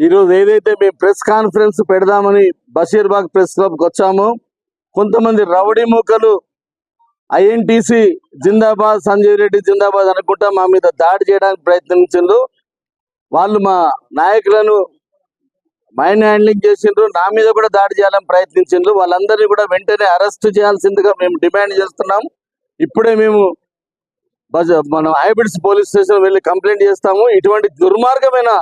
ఈరోజు ఏదైతే మేము ప్రెస్ కాన్ఫరెన్స్ పెడదామని బషీర్బాగ్ ప్రెస్ క్లబ్కి వచ్చామో కొంతమంది రౌడీ మూకలు ఐఎన్టీసీ జిందాబాద్ సంజయ్ రెడ్డి జిందాబాద్ అనుకుంటా మా మీద దాడి చేయడానికి ప్రయత్నించిండ్రు. వాళ్ళు మా నాయకులను మైండ్ హ్యాండ్లింగ్ చేసిండ్రు. నా మీద కూడా దాడి చేయాలని ప్రయత్నించిండ్రు. వాళ్ళందరినీ కూడా వెంటనే అరెస్ట్ చేయాల్సిందిగా మేము డిమాండ్ చేస్తున్నాం. ఇప్పుడే మేము బజ- మనం హైబ్రిడ్స్ పోలీస్ స్టేషన్ వెళ్ళి కంప్లైంట్ చేస్తాము. ఇటువంటి దుర్మార్గమైన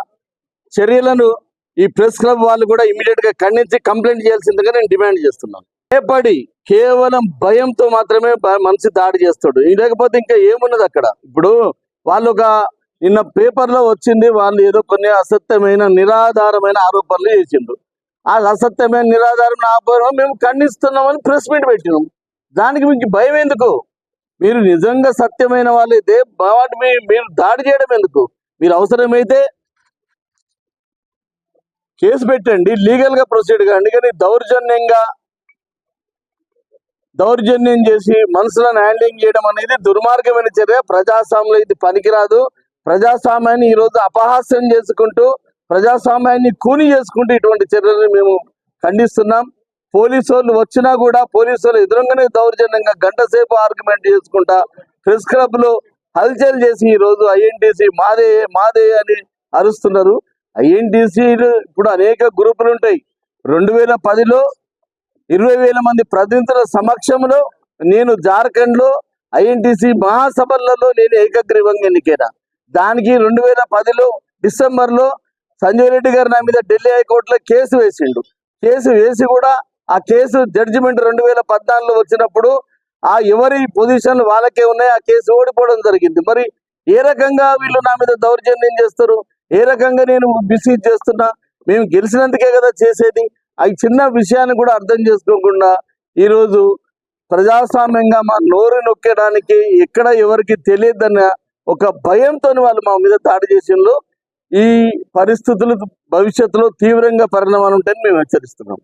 చర్యలను ఈ ప్రెస్ క్లబ్ వాళ్ళు కూడా ఇమీడియట్గా ఖండించి కంప్లైంట్ చేయాల్సిందిగా నేను డిమాండ్ చేస్తున్నాను. భయపడి కేవలం భయంతో మాత్రమే మనిషి దాడి చేస్తాడు. లేకపోతే ఇంకా ఏమున్నది అక్కడ? ఇప్పుడు వాళ్ళు ఒక నిన్న పేపర్లో వచ్చింది వాళ్ళు ఏదో కొన్ని అసత్యమైన నిరాధారమైన ఆరోపణలు చేసిండ్రు. ఆ అసత్యమైన నిరాధారమైన ఆరోపణ మేము ఖండిస్తున్నామని ప్రెస్ మీట్ పెట్టినాం. దానికి మీకు భయం ఎందుకు? మీరు నిజంగా సత్యమైన వాళ్ళైతే వాటి మీ- మీరు దాడి చేయడం ఎందుకు? మీరు అవసరమైతే కేసు పెట్టండి లీగల్గా ప్రొసీడ్ కాండి కానీ దౌర్జన్యంగా దౌర్జన్యం చేసి మనుషులను హ్యాండ్లింగ్ చేయడం అనేది దుర్మార్గమైన చర్య. ప్రజాస్వామ్యంలో ఇది పనికిరాదు. ప్రజాస్వామ్యాన్ని ఈ రోజు అపహాస్యం చేసుకుంటూ ప్రజాస్వామ్యాన్ని కూని చేసుకుంటూ ఇటువంటి చర్యలను మేము ఖండిస్తున్నాం. పోలీసు వాళ్ళు వచ్చినా కూడా పోలీసు వాళ్ళు ఎదురుగానే దౌర్జన్యంగా గంట సేపు ఆర్గ్యుమెంట్ చేసుకుంటా ప్రెస్ క్లబ్లో హల్చల్ చేసి ఈ రోజు ఐఎన్టీసీ మాదే మాదే అని అరుస్తున్నారు. ఐఎన్టీసీలు ఇప్పుడు అనేక గ్రూపులు ఉంటాయి. రెండు వేల పదిలో ఇరవై వేల మంది ప్రతినిధుల సమక్షంలో నేను జార్ఖండ్లో ఐఎన్టీసీ మహాసభలలో నేను ఏకగ్రీవంగా ఎన్నికైనా. దానికి రెండు వేల పదిలో డిసెంబర్లో సంజయ్ రెడ్డి గారు నా మీద ఢిల్లీ హైకోర్టులో కేసు వేసిండు. కేసు వేసి కూడా ఆ కేసు జడ్జిమెంట్ రెండు వేల పద్నాలుగులో వచ్చినప్పుడు ఆ ఎవరి పొజిషన్లు వాళ్ళకే ఉన్నాయి ఆ కేసు ఓడిపోవడం జరిగింది. మరి ఏ రకంగా వీళ్ళు నా మీద దౌర్జన్యం చేస్తారు? ఏ రకంగా నేను బిసి చేస్తున్నా మేము గెలిచినందుకే కదా చేసేది? ఆ చిన్న విషయాన్ని కూడా అర్థం చేసుకోకుండా ఈరోజు ప్రజాస్వామ్యంగా మా నోరు నొక్కడానికి ఎక్కడ ఎవరికి తెలియదన్న ఒక భయంతో వాళ్ళు మా మీద దాడి చేసిండ్రు. ఈ పరిస్థితులు భవిష్యత్తులో తీవ్రంగా పరిణామాలు ఉంటాయని మేము హెచ్చరిస్తున్నాం.